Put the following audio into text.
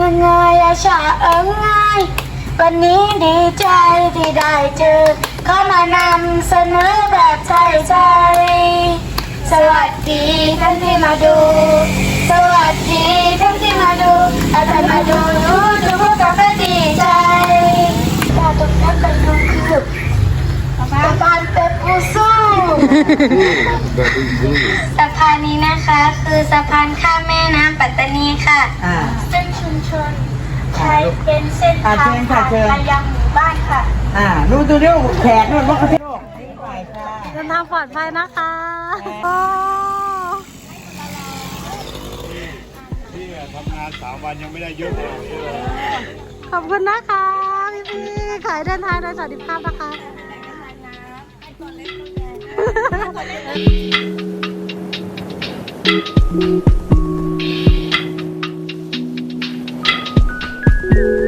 งเงยอาชาเอิงไงวันนี้ดีใจที่ได้เจอเขามานำเสนอแบบไทยใจ สวัสดีท่านที่มาดู สวัสดีท่านที่มาดูอาจารย์มาดูดูดูพวกเราก็ดีใจตาตกนักกันดูคือสะพานเป็นผู้สู้ สะพานนี้นะคะ คือสะพานข้ามแม่น้ำปัตตานีค่ะอ่าซึ่ง ชุมชน ใช้เป็นเส้นทางอะเชิญค่ะผ่านเชิญมายังหมู่บ้านค่ะ อ่าดูดูดูแขกนู่นว่าเขาที่โลกไปค่ะเดินทางปลอดภัยนะคะค่ะที่ทำงานสามวันยังไม่ได้เยอะเลยขอบคุณนะคะพี่พี่ๆขายเดินทางโดยสวัสดิภาพนะคะเ Thank you.